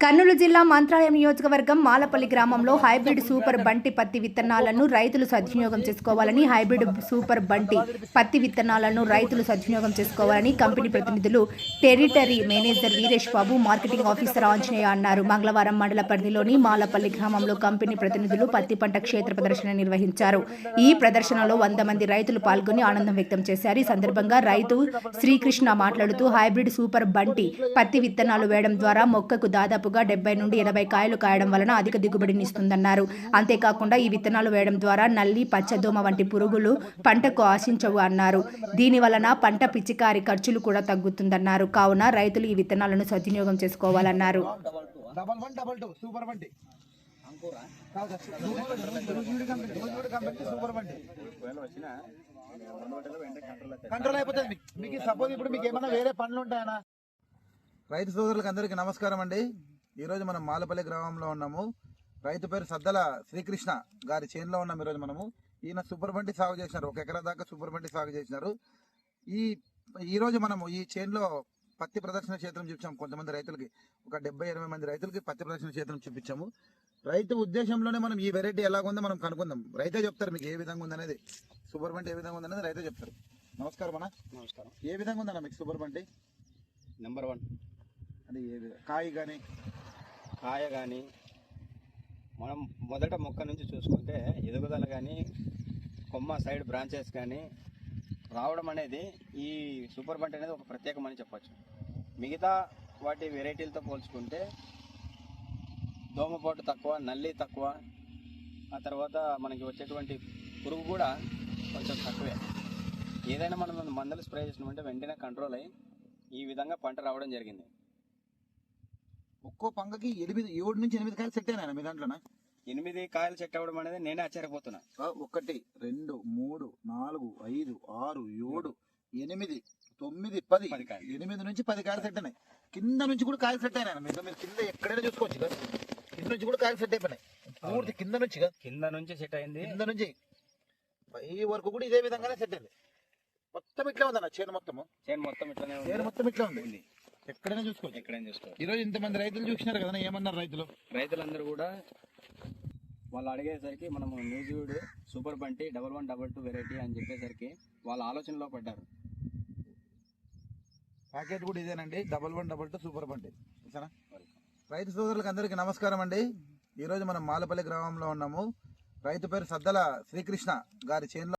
కర్నూలు జిల్లా మంత్రాలయం నియోజకవర్గం మాలపల్లి గ్రామంలో హైబ్రిడ్ సూపర్ బంటి పత్తి విత్తనాలను రైతులు సద్వినియోగం చేసుకోవాలని హైబ్రిడ్ సూపర్ బంటి పత్తి విత్తనాలను రైతులు సద్వినియోగం చేసుకోవాలని కంపెనీ ప్రతినిధులు territory manager Veeresh Babu marketing officer Anjaneya అన్నారు. మంగళవారం మండల పరిధిలోని మాలపల్లి గ్రామంలో కంపెనీ ప్రతినిధులు పత్తి పంట క్షేత్ర ప్రదర్శన నిర్వహించారు. ఈ ప్రదర్శనలో వంద మంది రైతులు పాల్గొని ఆనందం వ్యక్తం చేశారు. ఈ సందర్భంగా రైతు శ్రీకృష్ణ మాట్లాడుతూ హైబ్రిడ్ సూపర్ బంటి పత్తి విత్తనాలు వేయడం ద్వారా మొక్కకు దాదాపు దాదాపుగా డెబ్బై నుండి ఎనభై కాయలు కాయడం వలన అధిక దిగుబడినిస్తుందన్నారు అంతేకాకుండా ఈ విత్తనాలు వేయడం ద్వారా నల్లి పచ్చదోమ వంటి పురుగులు పంటకు ఆశించవు అన్నారు. దీని వలన పంట పిచికారి ఖర్చులు కూడా తగ్గుతుందన్నారు. కావున రైతులు ఈ విత్తనాలను సద్వినియోగం చేసుకోవాలన్నారు. కంట్రోల్ అయిపోతుంది మీకు. మీకు సపోజ్ ఇప్పుడు మీకు ఏమైనా వేరే పనులు ఉంటాయనా రైతు సోదరులకు అందరికీ నమస్కారం అండి. ఈరోజు మనం మాలపల్లి గ్రామంలో ఉన్నాము. రైతు పేరు సద్దల శ్రీకృష్ణ గారి చేనులో ఉన్నాం ఈరోజు మనము. ఈయన సూపర్ బండి సాగు చేసినారు. ఒక ఎకరా దాకా సూపర్ బండి సాగు చేసినారు. ఈ ఈరోజు మనము ఈ చేనులో పత్తి ప్రదర్శన క్షేత్రం చూపించాము కొంతమంది రైతులకి. ఒక డెబ్బై ఎనభై మంది రైతులకి పత్తి ప్రదర్శన క్షేత్రం చూపించాము. రైతు ఉద్దేశంలోనే మనం ఈ వెరైటీ ఎలాగుందో మనం కనుక్కుందాం. రైతే చెప్తారు మీకు ఏ విధంగా ఉందనేది. సూపర్ బండి ఏ విధంగా ఉందనేది రైతే చెప్తారు. నమస్కారం అన్న. నమస్కారం. ఏ విధంగా ఉందన్న మీకు సూపర్ బండి? నెంబర్ వన్ అది ఏ కాయ కానీ కాయ కానీ మనం మొదట మొక్క నుంచి చూసుకుంటే ఎదుగుదల కానీ కొమ్మ సైడ్ బ్రాంచెస్ కానీ రావడం అనేది ఈ సూపర్ బంట్ అనేది ఒక ప్రత్యేకమని చెప్పచ్చు. మిగతా వాటి వెరైటీలతో పోల్చుకుంటే దోమపోటు తక్కువ నల్లి తక్కువ ఆ తర్వాత మనకి వచ్చేటువంటి పురుగు కూడా కొంచెం తక్కువే. ఏదైనా మనం మందులు స్ప్రే చేసినామంటే వెంటనే కంట్రోల్ అయ్యి ఈ విధంగా పంట రావడం జరిగింది. ఒక్కో పంగకి ఎనిమిది ఏడు నుంచి ఎనిమిది కాయలు సెట్ అయినా మీ దాంట్లోనా? ఎనిమిది కాయలు చెట్ అవ్వడం అనేది నేనే ఆశ్చర్యపోతున్నా. ఒకటి రెండు మూడు నాలుగు ఐదు ఆరు ఏడు ఎనిమిది తొమ్మిది పది. ఎనిమిది నుంచి పది కాయలు సెట్ అయినాయి. కింద నుంచి కూడా కాయలు సెట్ అయినాయి? మీరు మీరు కింద ఎక్కడైనా చూసుకోవచ్చు కదా. కింద నుంచి కూడా కాయలు సెట్ అయిపోయినాయి. పూర్తి కింద నుంచి కదా. కింద నుంచి సెట్ అయింది. కింద నుంచి. పై వరకు కూడా ఇదే విధంగానే సెట్ అయింది. మొత్తం ఇట్లా ఉందన్న చేను మొత్తము. చేను మొత్తం ఇట్లానే చేను మొత్తం ఇట్లా ఉంది. ఎక్కడైనా చూసుకోవచ్చు. ఎక్కడైనా చూసుకోవచ్చు. ఈ రోజు ఇంతమంది రైతులు చూసినారు కదా ఏమన్నారు రైతులు? రైతులందరూ కూడా వాళ్ళు అడిగేసరికి మనము Nuziveedu super Bunty double one double two variety అని చెప్పేసరికి వాళ్ళ ఆలోచనలో పడ్డారు. ప్యాకెట్ కూడా ఇదేనండి double one double two super బండి చూసారా రైతు సోదరులకు అందరికీ నమస్కారం అండి. ఈరోజు మనం మాలపల్లి గ్రామంలో ఉన్నాము. రైతు పేరు సద్దల శ్రీకృష్ణ గారి చేనులో